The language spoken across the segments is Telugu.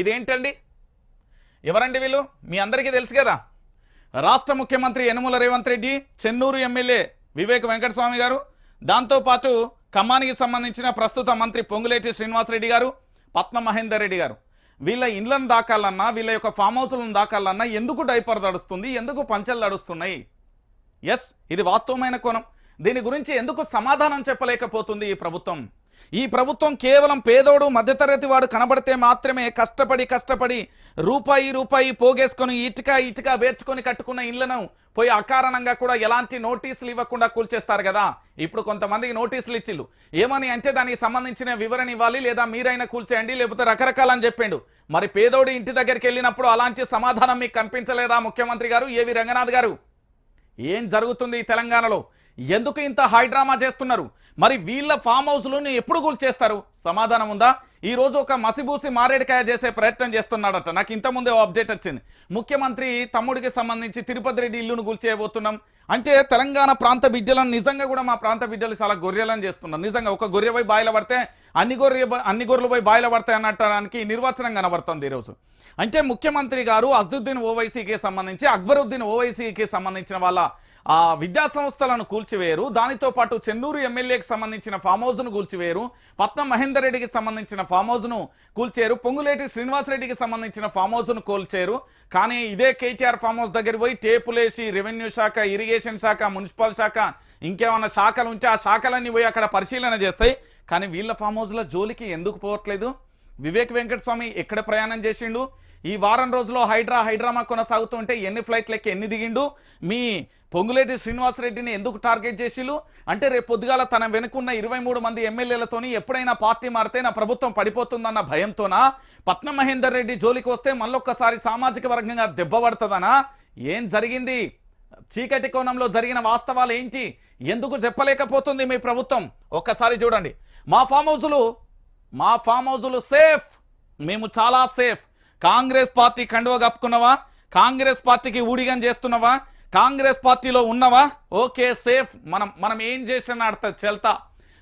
ఇదేంటండి? ఎవరండి వీళ్ళు? మీ అందరికీ తెలుసు కదా? రాష్ట్ర ముఖ్యమంత్రి యనుమల రేవంత్ రెడ్డి చెన్నూరు ఎమ్మెల్యే వివేక్ వెంకటస్వామి గారు దాంతోపాటు ఖమ్మానికి సంబంధించిన ప్రస్తుత మంత్రి పొంగులేటి శ్రీనివాసరెడ్డి గారు పద్మ మహేందర్ రెడ్డి గారు. వీళ్ళ ఇండ్లను దాకాలన్నా వీళ్ళ యొక్క ఫామ్ హౌస్లను దాకాలన్నా ఎందుకు డైపర్ నడుస్తుంది? ఎందుకు పంచలు నడుస్తున్నాయి? ఎస్ ఇది వాస్తవమైన కోణం. దీని గురించి ఎందుకు సమాధానం చెప్పలేకపోతుంది ఈ ప్రభుత్వం? ఈ ప్రభుత్వం కేవలం పేదోడు మధ్యతరగతి వాడు కనబడితే మాత్రమే కష్టపడి కష్టపడి రూపాయి రూపాయి పోగేసుకొని ఇటుక ఇటుక వేర్చుకొని కట్టుకున్న ఇళ్ళను పోయి అకారణంగా కూడా ఎలాంటి నోటీసులు ఇవ్వకుండా కూల్చేస్తారు కదా? ఇప్పుడు కొంతమందికి నోటీసులు ఇచ్చిళ్ళు. ఏమని అంటే దానికి సంబంధించిన వివరణ ఇవ్వాలి లేదా మీరైనా కూల్చేయండి లేకపోతే రకరకాలని చెప్పిండు మరి పేదోడి ఇంటి దగ్గరికి వెళ్ళినప్పుడు అలాంటి సమాధానం మీకు కనిపించలేదా ముఖ్యమంత్రి గారు? ఏవి రంగనాథ్ గారు? ఏం జరుగుతుంది ఈ తెలంగాణలో? ఎందుకు ఇంత హైడ్రామా చేస్తున్నారు? మరి వీళ్ళ ఫామ్ హౌస్లను ఎప్పుడు కూల్చేస్తారు? సమాధానం ఉందా? ఈ రోజు ఒక మసిబూసి మారేడికాయ చేసే ప్రయత్నం చేస్తున్నాడట. నాకు ఇంతకుముందే ఓ అప్డేట్ వచ్చింది. ముఖ్యమంత్రి తమ్ముడికి సంబంధించి తిరుపతి రెడ్డి ఇల్లును కూల్చేయబోతున్నాం. అంటే తెలంగాణ ప్రాంత బిడ్డలను నిజంగా కూడా మా ప్రాంత బిడ్డలు చాలా గొర్రెలను చేస్తున్నారు. నిజంగా ఒక గొర్రె పోయి బాయిల పడితే అన్ని గొర్రె అన్ని గొర్రెలు పోయి బాయిల పడతాయి అనటానికి నిర్వచనం కనబడుతుంది ఈరోజు. అంటే ముఖ్యమంత్రి గారు అజదుద్దీన్ ఓవైసీకి సంబంధించి అక్బరుద్దీన్ ఓవైసీకి సంబంధించిన వాళ్ళ ఆ విద్యా సంస్థలను కూల్చివేయరు. దానితో పాటు చెన్నూరు ఎమ్మెల్యేకి సంబంధించిన ఫామ్ హౌస్ను కూల్చివేయరు. పట్నం మహేందర్ రెడ్డికి సంబంధించిన ఫామ్ హౌస్ను కూల్చేరు పొంగులేటి శ్రీనివాసరెడ్డికి సంబంధించిన ఫామ్ హౌస్ను కూల్చేరు కానీ ఇదే కేటీఆర్ ఫామ్ హౌస్ దగ్గర పోయి టేపులేసి రెవెన్యూ శాఖ ఇరిగేషన్ శాఖ మున్సిపల్ శాఖ ఇంకేమైనా శాఖలు ఉంటే ఆ శాఖలన్నీ పోయి అక్కడ పరిశీలన చేస్తాయి. కానీ వీళ్ళ ఫామ్ హౌస్లో జోలికి ఎందుకు పోవట్లేదు? వివేక్ వెంకటస్వామి ఎక్కడ ప్రయాణం చేసిండు? ఈ వారం రోజుల్లో హైడ్రా హైడ్రామా కొనసాగుతుంటే ఎన్ని ఫ్లైట్లకి ఎన్ని దిగిండు? మీ పొంగులేటి శ్రీనివాసరెడ్డిని ఎందుకు టార్గెట్ చేసిలు అంటే రేపు పొద్దుగాల తన వెనుకున్న ఇరవై మూడు మంది ఎమ్మెల్యేలతోని ఎప్పుడైనా పార్టీ మారితే నా ప్రభుత్వం పడిపోతుందన్న భయంతోనా? పట్నం మహేందర్ రెడ్డి జోలికి వస్తే మళ్ళొక్కసారి సామాజిక వర్గంగా దెబ్బపడుతుందనా ఏం జరిగింది? చీకటి కోణంలో జరిగిన వాస్తవాలు ఏంటి? ఎందుకు చెప్పలేకపోతుంది మీ ప్రభుత్వం? ఒక్కసారి చూడండి. మా ఫామ్ హౌజులు మా ఫామ్ హౌజులు సేఫ్ మేము చాలా సేఫ్ కాంగ్రెస్ పార్టీ కండువ కప్పుకున్నావా? కాంగ్రెస్ పార్టీకి ఊడిగం చేస్తున్నావా? కాంగ్రెస్ పార్టీలో ఉన్నవా? Okay safe. మనం మనం ఏం చేసినా నడుతుంది చెల్తా.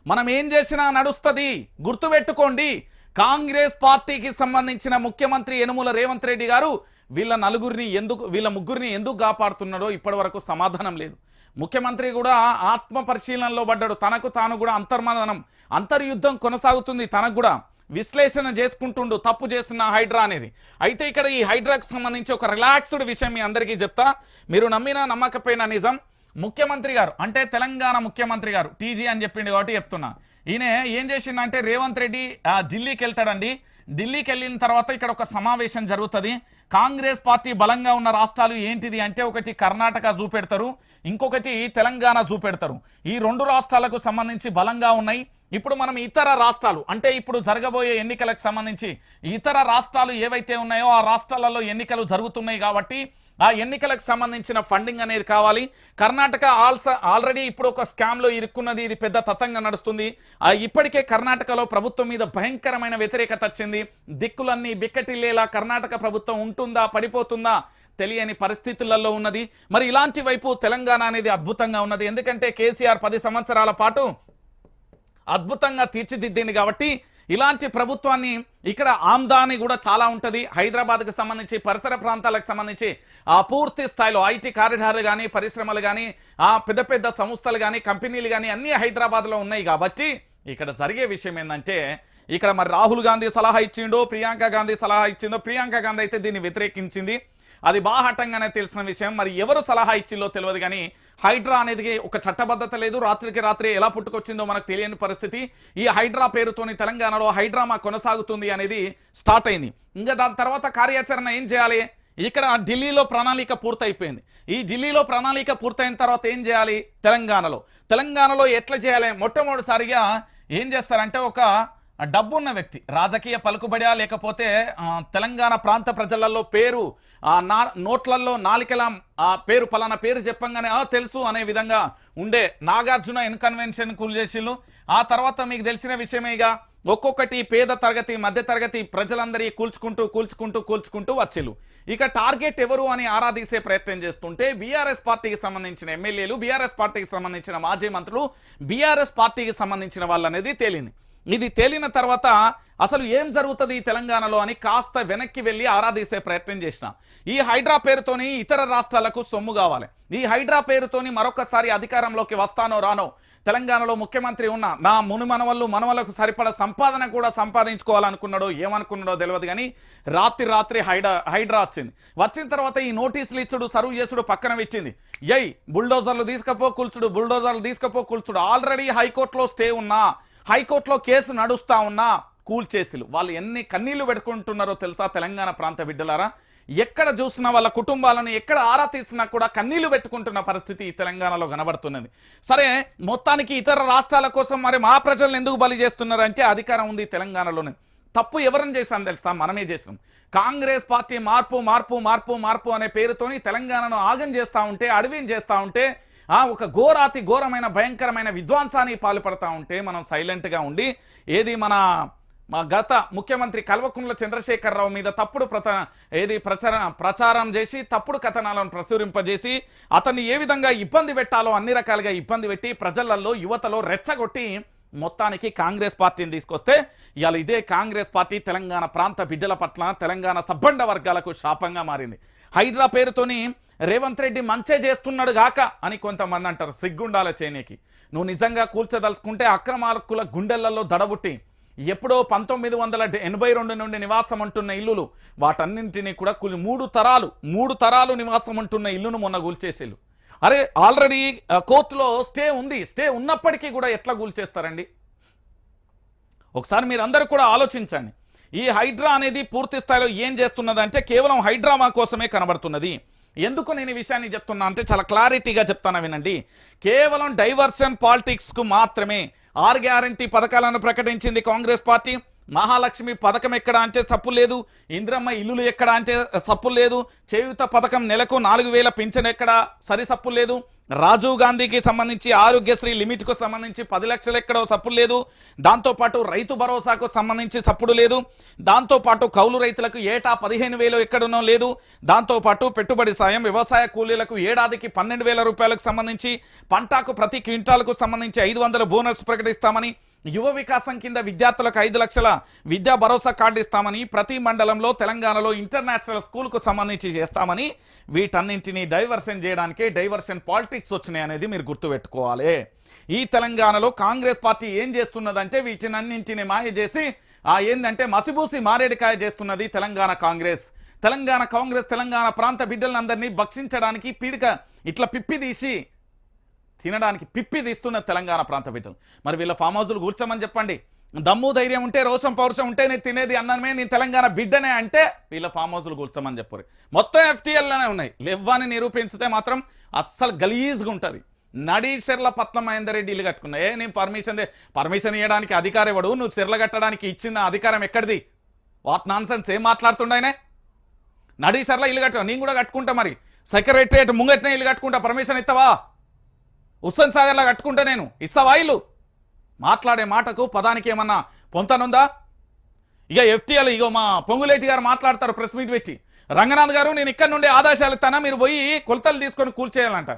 మనం ఏం చేసినా నడుస్తుంది. గుర్తుపెట్టుకోండి కాంగ్రెస్ పార్టీకి సంబంధించిన ముఖ్యమంత్రి యనుమూల రేవంత్ రెడ్డి గారు వీళ్ళ నలుగురిని ఎందుకు వీళ్ళ ముగ్గురిని ఎందుకు కాపాడుతున్నాడో ఇప్పటి వరకు సమాధానం లేదు. ముఖ్యమంత్రి కూడా ఆత్మ పరిశీలనలో పడ్డాడు. తనకు తాను కూడా అంతర్మదనం అంతర్యుద్ధం కొనసాగుతుంది తనకు కూడా. విశ్లేషణ చేసుకుంటుండు తప్పు చేస్తున్న హైడ్రా అనేది. అయితే ఇక్కడ ఈ హైడ్రాకి సంబంధించి ఒక రిలాక్స్డ్ విషయం మీ అందరికీ చెప్తా. మీరు నమ్మినా నమ్మకపోయినా నిజం ముఖ్యమంత్రి గారు అంటే తెలంగాణ ముఖ్యమంత్రి గారు టీజీ అని చెప్పిండు కాబట్టి చెప్తున్నా. ఈయన ఏం చేసిందంటే రేవంత్ రెడ్డి ఢిల్లీకి వెళ్తాడండి. ఢిల్లీకి వెళ్ళిన తర్వాత ఇక్కడ ఒక సమావేశం జరుగుతుంది. కాంగ్రెస్ పార్టీ బలంగా ఉన్న రాష్ట్రాలు ఏంటిది అంటే ఒకటి కర్ణాటక చూపెడతారు. ఇంకొకటి తెలంగాణ చూపెడతారు. ఈ రెండు రాష్ట్రాలకు సంబంధించి బలంగా ఉన్నాయి. ఇప్పుడు మనం ఇతర రాష్ట్రాలు అంటే ఇప్పుడు జరగబోయే ఎన్నికలకు సంబంధించి ఇతర రాష్ట్రాలు ఏవైతే ఉన్నాయో ఆ రాష్ట్రాలలో ఎన్నికలు జరుగుతున్నాయి కాబట్టి ఆ ఎన్నికలకు సంబంధించిన ఫండింగ్ అనేది కావాలి. కర్ణాటక ఆల్స ఆల్రెడీ ఇప్పుడు ఒక స్కామ్లో ఇరుక్కున్నది ఇది పెద్ద తతంగా నడుస్తుంది. ఆ ఇప్పటికే కర్ణాటకలో ప్రభుత్వం మీద భయంకరమైన వ్యతిరేకత వచ్చింది. దిక్కులన్నీ బిక్కటిల్లేలా కర్ణాటక ప్రభుత్వం ఉంటుందా పడిపోతుందా? తెలియని పరిస్థితులలో ఉన్నది. మరి ఇలాంటి వైపు తెలంగాణ అనేది అద్భుతంగా ఉన్నది. ఎందుకంటే కేసీఆర్ పది సంవత్సరాల పాటు అద్భుతంగా తీర్చిదిద్దింది కాబట్టి ఇలాంటి ప్రభుత్వాన్ని ఇక్కడ ఆమ్దాని కూడా చాలా ఉంటుంది. హైదరాబాద్కు సంబంధించి పరిసర ప్రాంతాలకు సంబంధించి ఆ పూర్తి స్థాయిలో ఐటీ కారిడార్లు కానీ పరిశ్రమలు కానీ ఆ పెద్ద పెద్ద సంస్థలు కానీ కంపెనీలు కానీ అన్నీ హైదరాబాద్లో ఉన్నాయి కాబట్టి ఇక్కడ జరిగే విషయం ఏంటంటే ఇక్కడ మరి రాహుల్ గాంధీ సలహా ఇచ్చిండో ప్రియాంక గాంధీ సలహా ఇచ్చిందో ప్రియాంక గాంధీ అయితే దీన్ని వ్యతిరేకించింది. అది బాహటంగానే తెలిసిన విషయం. మరి ఎవరు సలహా ఇచ్చిందో తెలియదు కానీ హైడ్రా అనేది ఒక చట్టబద్ధత లేదు. రాత్రికి రాత్రి ఎలా పుట్టుకొచ్చిందో మనకు తెలియని పరిస్థితి. ఈ హైడ్రా పేరుతోని తెలంగాణలో హైడ్రామా కొనసాగుతుంది అనేది స్టార్ట్ అయింది. ఇంకా దాని తర్వాత కార్యాచరణ ఏం చేయాలి? ఇక్కడ ఢిల్లీలో ప్రణాళిక పూర్తయిపోయింది. ఈ ఢిల్లీలో ప్రణాళిక పూర్తయిన తర్వాత ఏం చేయాలి? తెలంగాణలో. తెలంగాణలో ఎట్లా చేయాలి? మొట్టమొదటిసారిగా ఏం చేస్తారంటే ఒక డబ్బున్న వ్యక్తి రాజకీయ పలుకుబడా లేకపోతే తెలంగాణ ప్రాంత ప్రజలలో పేరు ఆ, నా నోట్లలో నాలికల ఆ పేరు పలానా పేరు చెప్పంగానే ఆ తెలుసు అనే విధంగా ఉండే నాగార్జున ఇన్కన్వెన్షన్ కూల్ చేసిళ్ళు ఆ తర్వాత మీకు తెలిసిన విషయమేగా ఒక్కొక్కటి పేద తరగతి మధ్య తరగతి ప్రజలందరి కూల్చుకుంటూ కూల్చుకుంటూ కూల్చుకుంటూ వచ్చిళ్ళు. ఇక టార్గెట్ ఎవరు అని ఆరాధీసే ప్రయత్నం చేస్తుంటే బీఆర్ఎస్ పార్టీకి సంబంధించిన ఎమ్మెల్యేలు బీఆర్ఎస్ పార్టీకి సంబంధించిన మాజీ మంత్రులు బీఆర్ఎస్ పార్టీకి సంబంధించిన వాళ్ళు అనేది తేలింది. ఇది తేలిన తర్వాత అసలు ఏం జరుగుతుంది ఈ తెలంగాణలో అని కాస్త వెనక్కి వెళ్ళి ఆరాధీసే ప్రయత్నం చేసిన. ఈ హైడ్రా పేరుతోని ఇతర రాష్ట్రాలకు సొమ్ము కావాలి. ఈ హైడ్రా పేరుతోని మరొకసారి అధికారంలోకి వస్తానో రానో తెలంగాణలో ముఖ్యమంత్రి ఉన్న నా మును మనవళ్ళు మనవలకు సరిపడ సంపాదన కూడా సంపాదించుకోవాలనుకున్నాడో ఏమనుకున్నాడో తెలియదు కానీ రాత్రి రాత్రి హైడ్రా హైడ్రా వచ్చింది. వచ్చిన తర్వాత ఈ నోటీసులు ఇచ్చుడు సర్వ్ చేసుడు పక్కన ఇచ్చింది ఎయ్ బుల్డోజర్లు తీసుకపో కూల్చుడు బుల్డోజర్లు తీసుకపో కూల్చుడు. ఆల్రెడీ హైకోర్టులో స్టే ఉన్నా. హైకోర్టులో కేసు నడుస్తా ఉన్నా కూల్చేసిలు వాళ్ళు ఎన్ని కన్నీళ్ళు పెట్టుకుంటున్నారో తెలుసా తెలంగాణ ప్రాంత బిడ్డలారా? ఎక్కడ చూసినా వాళ్ళ కుటుంబాలను ఎక్కడ ఆరా తీసినా కూడా కన్నీళ్ళు పెట్టుకుంటున్న పరిస్థితి ఈ తెలంగాణలో కనబడుతున్నది. సరే మొత్తానికి ఇతర రాష్ట్రాల కోసం మరి మా ప్రజలను ఎందుకు బలి చేస్తున్నారంటే అధికారం ఉంది తెలంగాణలోనే. తప్పు ఎవరని చేశాం తెలుసా? మనమే చేసాం కాంగ్రెస్ పార్టీ మార్పు మార్పు మార్పు మార్పు అనే పేరుతోని తెలంగాణను ఆగం చేస్తూ ఉంటే అడవిని చేస్తూ ఉంటే ఆ ఒక ఘోరాతి ఘోరమైన భయంకరమైన విధ్వంసానికి పాల్పడతా ఉంటే మనం సైలెంట్గా ఉండి ఏది మన మా గత ముఖ్యమంత్రి కల్వకుంట్ల చంద్రశేఖరరావు మీద తప్పుడు ప్రత ఏది ప్రచార ప్రచారం చేసి తప్పుడు కథనాలను ప్రచురింపజేసి అతన్ని ఏ విధంగా ఇబ్బంది పెట్టాలో అన్ని రకాలుగా ఇబ్బంది పెట్టి ప్రజలలో యువతలో రెచ్చగొట్టి మొత్తానికి కాంగ్రెస్ పార్టీని తీసుకొస్తే ఇవాళ ఇదే కాంగ్రెస్ పార్టీ తెలంగాణ ప్రాంత బిడ్డల పట్ల తెలంగాణ సబ్బండ వర్గాలకు శాపంగా మారింది. హైడ్రా పేరుతోని రేవంత్ రెడ్డి మంచే చేస్తున్నాడు గాక అని కొంతమంది అంటారు. సిగ్గుండాల చేనేకి. నువ్వు నిజంగా కూల్చదలుచుకుంటే అక్రమాలకుల గుండెలలో దడబుట్టి ఎప్పుడో పంతొమ్మిది వందల ఎనభై రెండు నుండి నివాసం అంటున్న ఇల్లులు వాటన్నింటినీ కూడా కూలి మూడు తరాలు మూడు తరాలు నివాసం అంటున్న ఇల్లును మొన్న కూల్చేసేళ్ళు అరే ఆల్రెడీ కోర్టులో స్టే ఉంది. స్టే ఉన్నప్పటికీ కూడా ఎట్లా కూల్చేస్తారండి ఒకసారి మీరందరూ కూడా ఆలోచించండి. ఈ హైడ్రా అనేది పూర్తి స్థాయిలో ఏం చేస్తున్నదంటే కేవలం హైడ్రామా కోసమే కనబడుతున్నది. ఎందుకు నేను ఈ విషయాన్ని చెప్తున్నా అంటే చాలా క్లారిటీగా చెప్తాను వినండి. కేవలం డైవర్షన్ పాలిటిక్స్కు మాత్రమే ఆర్ గ్యారంటీ పథకాలను ప్రకటించింది కాంగ్రెస్ పార్టీ. మహాలక్ష్మి పథకం ఎక్కడ అంటే సప్పు లేదు ఇంద్రమ్మ ఇల్లులు ఎక్కడ అంటే సప్పు లేదు చేయుత పథకం నెలకు నాలుగు వేల పింఛన్ ఎక్కడ సరి సప్పు లేదు. రాజీవ్ గాంధీకి సంబంధించి ఆరోగ్యశ్రీ లిమిట్కు సంబంధించి పది లక్షలు ఎక్కడో సప్పుడు లేదు. దాంతోపాటు రైతు భరోసాకు సంబంధించి సప్పుడు లేదు. దాంతోపాటు కౌలు రైతులకు ఏటా పదిహేను వేలు ఎక్కడనో లేదు. దాంతోపాటు పెట్టుబడి సాయం వ్యవసాయ కూలీలకు ఏడాదికి పన్నెండు వేల రూపాయలకు సంబంధించి పంటకు ప్రతి క్వింటాలకు సంబంధించి ఐదు వందల బోనస్ ప్రకటిస్తామని యువ వికాసం కింద విద్యార్థులకు ఐదు లక్షల విద్యా భరోసా కార్డు ఇస్తామని ప్రతి మండలంలో తెలంగాణలో ఇంటర్నేషనల్ స్కూల్కు సంబంధించి చేస్తామని వీటన్నింటినీ డైవర్షన్ చేయడానికే డైవర్షన్ పాలిటిక్స్ వచ్చినాయి అనేది మీరు గుర్తుపెట్టుకోవాలి. ఈ తెలంగాణలో కాంగ్రెస్ పార్టీ ఏం చేస్తున్నదంటే వీటినన్నింటినీ మాయ చేసి ఆ ఏందంటే మసిబూసి మారేడికాయ చేస్తున్నది తెలంగాణ కాంగ్రెస్. తెలంగాణ కాంగ్రెస్ తెలంగాణ ప్రాంత బిడ్డలందరినీ భక్షించడానికి పీడిక ఇట్లా పిప్పి తీసి తినడానికి పిప్పి తీస్తున్న తెలంగాణ ప్రాంత బిడ్డలు. మరి వీళ్ళ ఫామ్ హౌస్లు కూర్చోమని చెప్పండి. దమ్ము ధైర్యం ఉంటే రోషం పౌరుషం ఉంటే నేను తినేది అన్నమే నేను తెలంగాణ బిడ్డనే అంటే వీళ్ళ ఫామ్ హౌస్లు కూర్చోమని చెప్పరు. మొత్తం ఎఫ్టీఎల్లోనే ఉన్నాయి. లెవ్వాని నిరూపించితే మాత్రం అస్సలు గలీజ్గా ఉంటుంది. నడీశర్ల పట్ల పట్నం రెడ్డి ఇల్లు కట్టుకున్నా. ఏ నేను పర్మిషన్ దే- పర్మిషన్ ఇవ్వడానికి అధికారం ఇవ్వడు నువ్వు చెర్ల కట్టడానికి ఇచ్చిన అధికారం ఎక్కడిది? వాట్ నాన్ సెన్స్ ఏం మాట్లాడుతుండేనే నడీసర్ల ఇల్లు కట్టుకో. నేను కూడా కట్టుకుంటా మరి. సెక్రటరియట్ ముంగట్నే ఇల్లు కట్టుకుంటా. పర్మిషన్ ఇస్తావా హుస్సేన్ సాగర్లా కట్టుకుంటా నేను ఇస్తావా ఇల్లు? మాట్లాడే మాటకు పదానికి ఏమన్నా పొంతనుందా? ఇక ఎఫ్టీఎల్ ఇగో మా పొంగులేటి గారు మాట్లాడతారు ప్రెస్ మీట్ పెట్టి. రంగనాథ్ గారు నేను ఇక్కడ నుండి ఆదేశాలు ఇస్తానా? మీరు పోయి కొలతలు తీసుకొని కూల్చేయాలంట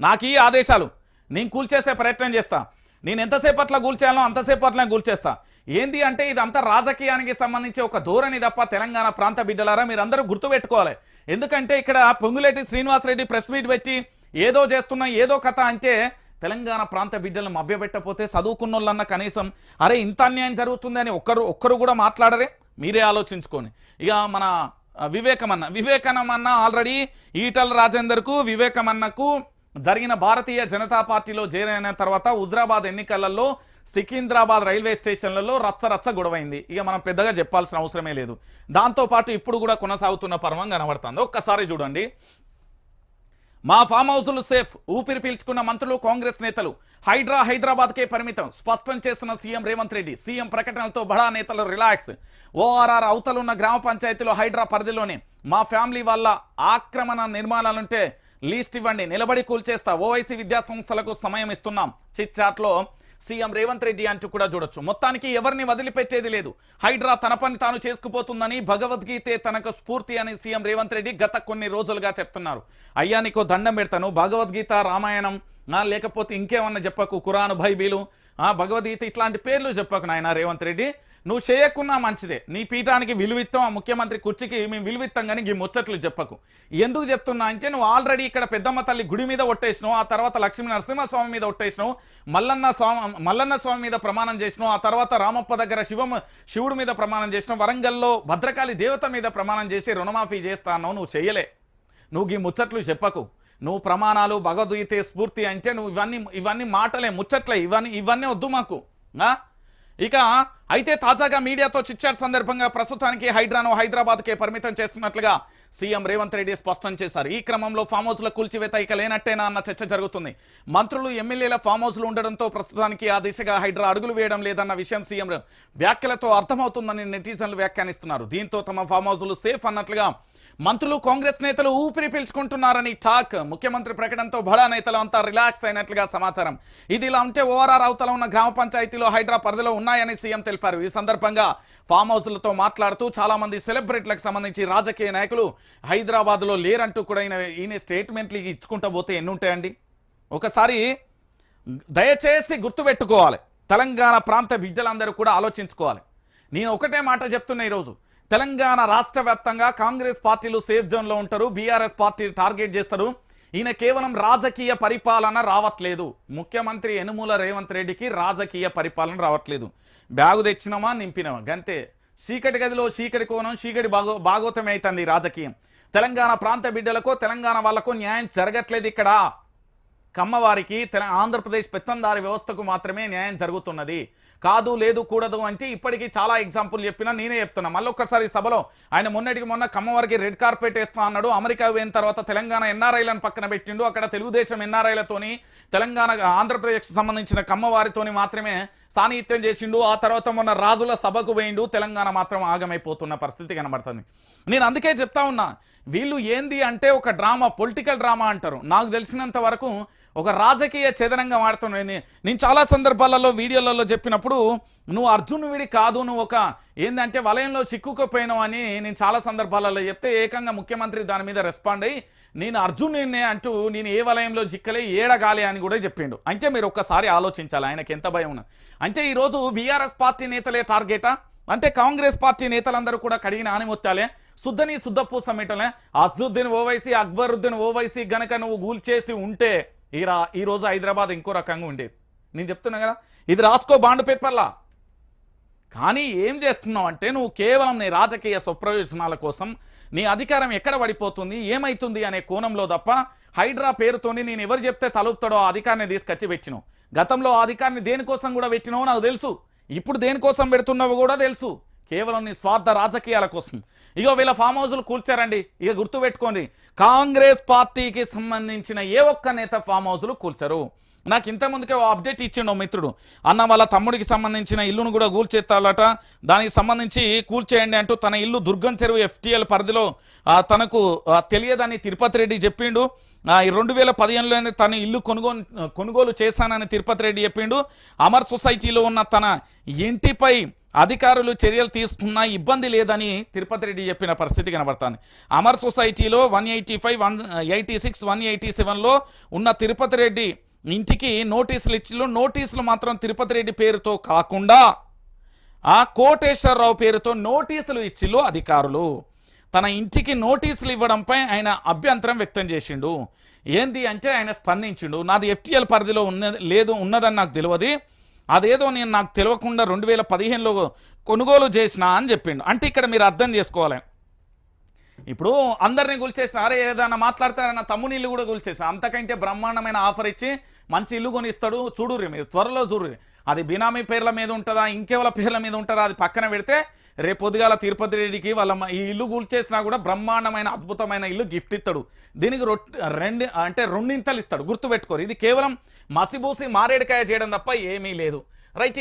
నాకు ఈ ఆదేశాలు. నేను కూల్చేసే ప్రయత్నం చేస్తా. నేను ఎంతసేపట్ల కూల్చేయాలో అంతసేపట్ల కూల్చేస్తా ఏంది అంటే ఇదంతా రాజకీయానికి సంబంధించి ఒక ధోరణి తప్ప తెలంగాణ ప్రాంత బిడ్డలారా? మీరందరూ గుర్తుపెట్టుకోవాలి. ఎందుకంటే ఇక్కడ పొంగులేటి శ్రీనివాసరెడ్డి ప్రెస్ మీట్ పెట్టి ఏదో చేస్తున్నా ఏదో కథ అంటే తెలంగాణ ప్రాంత బిడ్డలను చదువుకున్న వాళ్ళన్న కనీసం అరే ఇంత అన్యాయం జరుగుతుందని ఒక్కరు ఒక్కరు కూడా మాట్లాడరే? మీరే ఆలోచించుకొని ఇక మన వివేకమన్న వివేకమన్న ఆల్రెడీ ఈటల రాజేందర్కు వివేకమన్నకు జరిగిన భారతీయ జనతా పార్టీలో చేరిన తర్వాత హుజరాబాద్ ఎన్నికలలో సికింద్రాబాద్ రైల్వే స్టేషన్లలో రచ్చ రచ్చ గొడవైంది. ఇక మనం పెద్దగా చెప్పాల్సిన అవసరమే లేదు. దాంతోపాటు ఇప్పుడు కూడా కొనసాగుతున్న పర్వం కనబడుతుంది. ఒక్కసారి చూడండి. మా ఫామ్ హౌసులు సేఫ్. ఊపిరి పీల్చుకున్న మంత్రులు కాంగ్రెస్ నేతలు. హైడ్రా హైదరాబాద్కే పరిమితం. స్పష్టం చేసిన సీఎం రేవంత్ రెడ్డి సీఎం ప్రకటనలతో బడా నేతలు రిలాక్స్. ఓఆర్ఆర్ అవతలున్న గ్రామ పంచాయతీలో హైడ్రా పరిధిలోనే. మా ఫ్యామిలీ వాళ్ళ ఆక్రమణ నిర్మాణాలుంటే లీస్ట్ ఇవ్వండి నిలబడి కూల్చేస్తా. ఓవైసీ విద్యాసంస్థలకు సమయం ఇస్తున్నాం. చిట్ చాట్లో సీఎం రేవంత్ రెడ్డి అంటూ కూడా చూడొచ్చు. మొత్తానికి ఎవరిని వదిలిపెట్టేది లేదు. హైడ్రా తన పని తాను చేసుకుపోతుందని భగవద్గీతే తనకు స్ఫూర్తి అని సీఎం రేవంత్ రెడ్డి గత కొన్ని రోజులుగా చెప్తున్నారు. అయ్యా నీకు దండం పెడతాను. భగవద్గీత రామాయణం లేకపోతే ఇంకేమన్నా చెప్పకు. కురాను బైబీలు భగవద్గీత ఇట్లాంటి పేర్లు చెప్పకు నాయన రేవంత్ రెడ్డి. నువ్వు చేయకున్నా మంచిదే. నీ పీఠానికి విలువిత్తం ఆ ముఖ్యమంత్రి కుర్చీకి మేము విలువిత్తం కానీ ఈ ముచ్చట్లు చెప్పకు. ఎందుకు చెప్తున్నా అంటే నువ్వు ఆల్రెడీ ఇక్కడ పెద్దమ్మ తల్లి గుడి మీద ఒట్టేసినావు ఆ తర్వాత లక్ష్మీ నరసింహస్వామి మీద ఒట్టేసినావు మల్లన్న స్వామి మల్లన్న స్వామి మీద ప్రమాణం చేసినావు ఆ తర్వాత రామప్ప దగ్గర శివం శివుడి మీద ప్రమాణం చేసినావు వరంగల్లో భద్రకాళి దేవత మీద ప్రమాణం చేసి రుణమాఫీ చేస్తా అన్నావు నువ్వు చేయలే. నువ్వు ఈ ముచ్చట్లు చెప్పకు. నువ్వు ప్రమాణాలు భగవద్గీతే స్ఫూర్తి అంటే నువ్వు ఇవన్నీ ఇవన్నీ మాటలే ముచ్చట్లే ఇవన్నీ ఇవన్నీ వద్దు మాకు ఇక అయితే తాజాగా మీడియాతో చిచ్చాట్ సందర్భంగా ప్రస్తుతానికి హైడ్రాను హైదరాబాద్కే పరిమితం చేస్తున్నట్లుగా సీఎం రేవంత్ రెడ్డి స్పష్టం చేశారు. ఈ క్రమంలో ఫామ్ హౌస్ల కూల్చివేత ఇక లేనట్టేనా అన్న చర్చ జరుగుతుంది. మంత్రులు ఎమ్మెల్యేల ఫామ్ హౌస్లు ఉండడంతో ప్రస్తుతానికి ఆ దిశగా హైడ్రా అడుగులు వేయడం లేదన్న విషయం సీఎం వ్యాఖ్యలతో అర్థమవుతుందని నెటిజన్లు వ్యాఖ్యానిస్తున్నారు. దీంతో తమ ఫామ్ హౌస్లు సేఫ్ అన్నట్లుగా మంత్రులు కాంగ్రెస్ నేతలు ఊపిరి పీల్చుకుంటున్నారని టాక్. ముఖ్యమంత్రి ప్రకటనతో బడా నేతలు అంతా రిలాక్స్ అయినట్లుగా సమాచారం. ఇది ఇలా ఉంటే ఓఆర్ఆర్ అవతల ఉన్న గ్రామ పంచాయతీలో హైడ్రా పరిధిలో ఉన్నాయని సీఎం తెలిపారు. ఈ సందర్భంగా ఫామ్ హౌస్లతో మాట్లాడుతూ చాలా మంది సెలబ్రిటీలకు సంబంధించి రాజకీయ నాయకులు హైదరాబాద్లో లేరంటూ కూడా ఈయన ఈయన స్టేట్మెంట్లు ఇచ్చుకుంటా పోతే ఎన్ని ఉంటాయండి ఒకసారి దయచేసి గుర్తుపెట్టుకోవాలి. తెలంగాణ ప్రాంత బిడ్డలందరూ కూడా ఆలోచించుకోవాలి. నేను ఒకటే మాట చెప్తున్నా ఈరోజు. తెలంగాణ రాష్ట్ర వ్యాప్తంగా కాంగ్రెస్ పార్టీలు సేఫ్ జోన్లో ఉంటారు. బీఆర్ఎస్ పార్టీ టార్గెట్ చేస్తారు. ఈయన కేవలం రాజకీయ పరిపాలన రావట్లేదు. ముఖ్యమంత్రి యనుమూల రేవంత్ రెడ్డికి రాజకీయ పరిపాలన రావట్లేదు. బ్యాగు తెచ్చినామా నింపినామా? గంతే. చీకటి గదిలో చీకటి కోణం చీకటి బాగో భాగోతమే అవుతుంది రాజకీయం. తెలంగాణ ప్రాంత బిడ్డలకు తెలంగాణ వాళ్ళకు న్యాయం జరగట్లేదు ఇక్కడ. కమ్మవారికి తెల ఆంధ్రప్రదేశ్ పెత్తందారి వ్యవస్థకు మాత్రమే న్యాయం జరుగుతున్నది. కాదు లేదు కూడదు అంటే ఇప్పటికీ చాలా ఎగ్జాంపుల్ చెప్పినా నేనే చెప్తున్నా. మళ్ళీ ఒక్కసారి సభలో ఆయన మొన్నటికి మొన్న కమ్మవారికి రెడ్ కార్పెట్ వేస్తా అన్నాడు. అమెరికా పోయిన తర్వాత తెలంగాణ ఎన్ఆర్ఐలను పక్కన పెట్టిండు. అక్కడ తెలుగుదేశం ఎన్ఆర్ఐలతోని తెలంగాణ ఆంధ్రప్రదేశ్కి సంబంధించిన కమ్మవారితోని మాత్రమే సాన్నిహిత్యం చేసిండు. ఆ తర్వాత మొన్న రాజుల సభకు పోయిండు. తెలంగాణ మాత్రం ఆగమైపోతున్న పరిస్థితి కనబడుతుంది. నేను అందుకే చెప్తా ఉన్నా వీళ్ళు ఏంది అంటే ఒక డ్రామా పొలిటికల్ డ్రామా అంటారు. నాకు తెలిసినంత వరకు ఒక రాజకీయ చదనంగా వాడుతున్నాను నేను చాలా సందర్భాలలో వీడియోలలో చెప్పినప్పుడు నువ్వు అర్జునుడి కాదు నువ్వు ఒక ఏంటంటే వలయంలో చిక్కుకుపోయినావు అని నేను చాలా సందర్భాలలో చెప్తే ఏకంగా ముఖ్యమంత్రి దాని మీద రెస్పాండ్ అయ్యి నేను అర్జునుడినే అంటూ నేను ఏ వలయంలో చిక్కలే ఏడగాలి అని కూడా చెప్పిండు. అంటే మీరు ఒక్కసారి ఆలోచించాలి ఆయనకి ఎంత భయం ఉన్నది అంటే ఈరోజు బీఆర్ఎస్ పార్టీ నేతలే టార్గెటా? అంటే కాంగ్రెస్ పార్టీ నేతలందరూ కూడా కడిగిన ఆనిమొత్తాలే శుద్ధని శుద్ధపూ సమిటలే అస్దుద్దీన్ ఓవైసీ అక్బరుద్దీన్ ఓవైసీ గనక నువ్వు గూల్చేసి ఉంటే ఈ రా హైదరాబాద్ ఇంకో రకంగా ఉండేది. నేను చెప్తున్నా కదా ఇది రాసుకో బాండ్ పేపర్లా? కానీ ఏం చేస్తున్నావు అంటే నువ్వు కేవలం నీ రాజకీయ స్వప్రయోజనాల కోసం నీ అధికారం ఎక్కడ పడిపోతుంది ఏమైతుంది అనే కోణంలో తప్ప హైడ్రా పేరుతోని నేను ఎవరు చెప్తే తలుపుతాడో ఆ అధికారిని తీసుకొచ్చి పెట్టినావు గతంలో ఆ అధికారిని దేనికోసం కూడా పెట్టినావు నాకు తెలుసు. ఇప్పుడు దేనికోసం పెడుతున్నావు కూడా తెలుసు. కేవలం నీ స్వార్థ రాజకీయాల కోసం. ఇగో వీళ్ళ ఫామ్ హౌస్లు కూల్చారండి. ఇక గుర్తుపెట్టుకోండి. కాంగ్రెస్ పార్టీకి సంబంధించిన ఏ ఒక్క నేత ఫామ్ హౌస్లు కూల్చరు. నాకు ఇంతకుముందుకే ఓ అప్డేట్ ఇచ్చిండు ఓ మిత్రుడు. అన్న వాళ్ళ తమ్ముడికి సంబంధించిన ఇల్లును కూడా కూల్చేస్తాలట దానికి సంబంధించి కూల్చేయండి అంటూ తన ఇల్లు దుర్గం చెరువు ఎఫ్టీఎల్ పరిధిలో తనకు తెలియదని తిరుపతి రెడ్డి చెప్పిండు. ఈ రెండు వేల పదిహేనులోనే తన ఇల్లు కొనుగోలు కొనుగోలు చేశానని తిరుపతి రెడ్డి చెప్పిండు. అమర్ సొసైటీలో ఉన్న తన ఇంటిపై అధికారులు చర్యలు తీసుకున్నా ఇబ్బంది లేదని తిరుపతి రెడ్డి చెప్పిన పరిస్థితి కనబడుతుంది. అమర్ సొసైటీలో one eighty five one eighty six one eighty సెవెన్లో ఉన్న తిరుపతి రెడ్డి ఇంటికి నోటీసులు ఇచ్చిలో నోటీసులు మాత్రం తిరుపతి రెడ్డి పేరుతో కాకుండా ఆ కోటేశ్వరరావు పేరుతో నోటీసులు ఇచ్చిలో అధికారులు. తన ఇంటికి నోటీసులు ఇవ్వడంపై ఆయన అభ్యంతరం వ్యక్తం చేసిండు. ఏంది అంటే ఆయన స్పందించిండు. నాది ఎఫ్టీఎల్ పరిధిలో ఉన్న లేదు ఉన్నదని నాకు తెలియదు. అదేదో నేను నాకు తెలియకుండా రెండు వేల పదిహేనులో కొనుగోలు చేసిన అని చెప్పిండు. అంటే ఇక్కడ మీరు అర్థం చేసుకోవాలి. ఇప్పుడు అందరినీ గుల్చేసిన అరే ఏదైనా మాట్లాడతారన్న తమ్ముని ఇల్లు కూడా గుల్చేసిన అంతకంటే బ్రహ్మాండమైన ఆఫర్ ఇచ్చి మంచి ఇల్లు కొనిస్తాడు. చూడుర్రి మీరు త్వరలో చూడుర్రి. అది బినామీ పేర్ల మీద ఉంటుందా? ఇంకెవల పేర్ల మీద ఉంటుందా? అది పక్కన పెడితే రేపు పొద్దుగాల తిరుపతి రెడ్డికి వాళ్ళ మ- ఈ ఇల్లు కూల్చేసినా కూడా బ్రహ్మాండమైన అద్భుతమైన ఇల్లు గిఫ్ట్ ఇస్తాడు దీనికి రెండు అంటే రెండింతలు ఇస్తాడు గుర్తుపెట్టుకోరు. ఇది కేవలం మసిబూసి మారేడుకాయ చేయడం తప్ప ఏమీ లేదు. రైట్